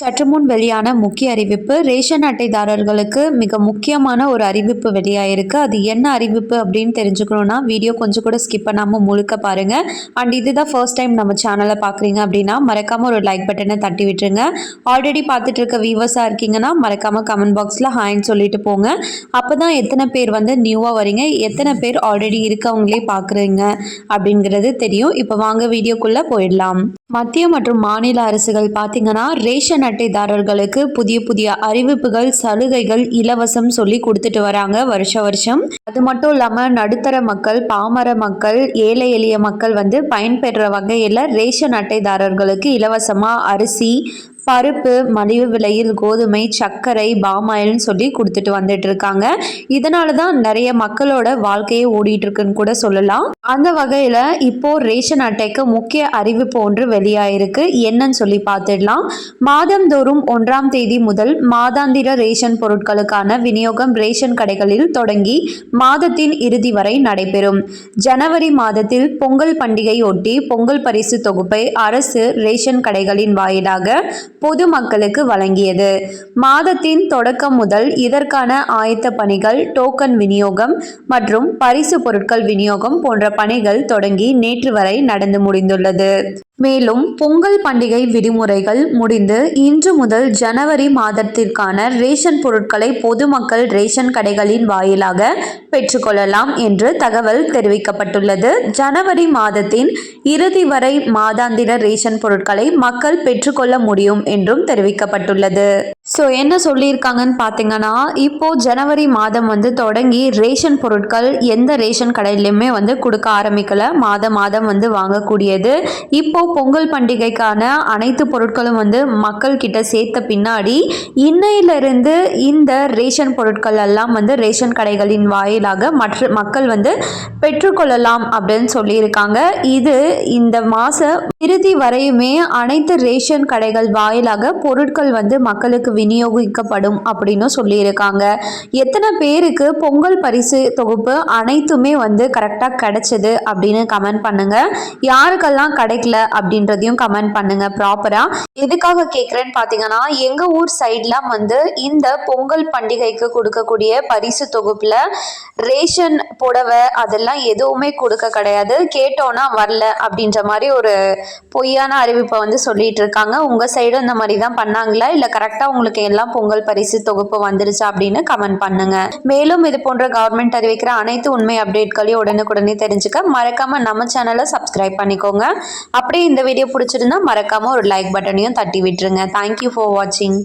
சற்று முன் வெளியான முக்கிய அறிவிப்பு ரேஷன் அட்டைதாரர்களுக்கு மிக முக்கியமான ஒரு அறிவிப்பு வெளியாயிருக்கு. அது என்ன அறிவிப்பு அப்படின்னு தெரிஞ்சுக்கணுன்னா வீடியோ கொஞ்சம் கூட ஸ்கிப் பண்ணாமல் முழுக்க பாருங்கள் அண்ட் இதுதான் ஃபர்ஸ்ட் டைம் நம்ம சேனலை பார்க்குறீங்க அப்படின்னா மறக்காமல் ஒரு லைக் பட்டனை தட்டி விட்டுருங்க. ஆல்ரெடி பார்த்துட்டு இருக்க வியூவர்ஸாக இருக்கீங்கன்னா மறக்காமல் கமெண்ட் பாக்ஸில் ஹாய்ன்னு சொல்லிட்டு போங்க. அப்போ தான் எத்தனை பேர் வந்து நியூவாக வரீங்க எத்தனை பேர் ஆல்ரெடி இருக்கவங்களே பார்க்குறீங்க அப்படிங்கிறது தெரியும். இப்போ வாங்க வீடியோக்குள்ளே போயிடலாம். மத்திய மற்றும் மாநில அரசுகள் பார்த்தீங்கன்னா ரேஷன் அட்டைதாரர்களுக்கு புதிய புதிய அறிவிப்புகள் சலுகைகள் இலவசம் சொல்லி கொடுத்துட்டு வராங்க வருஷ வருஷம். அது மட்டும் இல்லாமல் நடுத்தர மக்கள் பாமர மக்கள் ஏழை எளிய மக்கள் வந்து பயன்பெற வகையில் ரேஷன் அட்டைதாரர்களுக்கு இலவசமாக அரிசி பருப்பு மலிவு விலையில் கோதுமை சர்க்கரை பாமாயில்னு சொல்லி கொடுத்துட்டு வந்துட்டு இருக்காங்க. இதனால தான் நிறைய மக்களோட வாழ்க்கையே ஓடிட்டு இருக்குன்னு கூட சொல்லலாம். அந்த வகையில் இப்போ ரேஷன் அட்டைக்கு முக்கிய அறிவிப்பு ஒன்று வெளியாயிருக்கு. என்னன்னு சொல்லி பார்த்துடலாம். மாதந்தோறும் ஒன்றாம் தேதி முதல் மாதாந்திர ரேஷன் பொருட்களுக்கான விநியோகம் ரேஷன் கடைகளில் தொடங்கி மாதத்தின் இறுதி வரை நடைபெறும். ஜனவரி மாதத்தில் பொங்கல் பண்டிகையொட்டி பொங்கல் பரிசு தொகுப்பை அரசு ரேஷன் கடைகளின் வாயிலாக பொதுமக்களுக்கு வழங்கியது. மாதத்தின் தொடக்கம் முதல் இதற்கான ஆயத்த பணிகள் டோக்கன் விநியோகம் மற்றும் பரிசு பொருட்கள் விநியோகம் போன்ற பணிகள் தொடங்கி நேற்று வரை நடந்து முடிந்துள்ளது. மேலும் பொங்கல் பண்டிகை விடுமுறைகள் முடிந்து இன்று முதல் ஜனவரி மாதத்திற்கான ரேஷன் பொருட்களை பொதுமக்கள் ரேஷன் கடைகளின் வாயிலாக பெற்றுக்கொள்ளலாம் என்று தகவல் தெரிவிக்கப்பட்டுள்ளது. ஜனவரி மாதத்தின் இறுதி வரை மாதாந்திர ரேஷன் பொருட்களை மக்கள் பெற்றுக்கொள்ள முடியும் என்றும் தெரிவிக்கப்பட்டுள்ளது. ஸோ என்ன சொல்லியிருக்காங்கன்னு பார்த்தீங்கன்னா இப்போது ஜனவரி மாதம் வந்து தொடங்கி ரேஷன் பொருட்கள் எந்த ரேஷன் கடையிலையுமே வந்து கொடுக்க ஆரம்பிக்கலை. மாதம் மாதம் வந்து வாங்கக்கூடியது. இப்போது பொங்கல் பண்டிகைக்கான அனைத்து பொருட்களும் வந்து மக்கள் கிட்ட சேர்த்த பின்னாடி இன்னையிலிருந்து இந்த ரேஷன் பொருட்கள் எல்லாம் வந்து ரேஷன் கடைகளின் வாயிலாக மற்ற மக்கள் வந்து பெற்றுக்கொள்ளலாம் அப்படின்னு சொல்லியிருக்காங்க. இது இந்த மாத இறுதி வரையுமே அனைத்து ரேஷன் கடைகள் வாயிலாக பொருட்கள் வந்து மக்களுக்கு விநியோகிக்கப்படும் அப்படின்னு சொல்லியிருக்காங்க. எத்தனை பேருக்கு பொங்கல் பரிசு தொகுப்பு அனைத்துமே வந்து கரெக்டாக கிடைச்சது அப்படின்னு கமெண்ட் பண்ணுங்க. யாருக்கெல்லாம் கிடைக்கல அப்படின்றதையும் கமெண்ட் பண்ணுங்க ப்ராப்பராக எதுக்காக கேட்குறேன்னு பார்த்தீங்கன்னா எங்கள் ஊர் சைட்லாம் வந்து இந்த பொங்கல் பண்டிகைக்கு கொடுக்கக்கூடிய பரிசு தொகுப்பில் ரேஷன் புடவை அதெல்லாம் எதுவுமே கொடுக்க கிடையாது. கேட்டோன்னா வரல அப்படின்ற மாதிரி ஒரு பொய்யான அறிவிப்பை வந்து சொல்லிட்டு இருக்காங்க. உங்கள் சைடும் இந்த மாதிரி தான் பண்ணாங்களா? இல்லை கரெக்டாக உங்களுக்கு உங்களுக்கு எல்லாம் பொங்கல் பரிசு தொகுப்பு வந்துருச்சு அப்படின்னு கமெண்ட் பண்ணுங்க. மேலும் இது போன்ற கவர்மெண்ட் அறிவிக்கிற அனைத்து உண்மை அப்டேட்களையும் உடனுக்குடனே தெரிஞ்சுக்க மறக்காம நம்ம சேனலை சப்ஸ்கிரைப் பண்ணிக்கோங்க. அப்படியே இந்த வீடியோ பிடிச்சிருந்தா மறக்காம ஒரு லைக் பட்டனையும் தட்டி விட்டுருங்க. தேங்க்யூ ஃபார் வாட்சிங்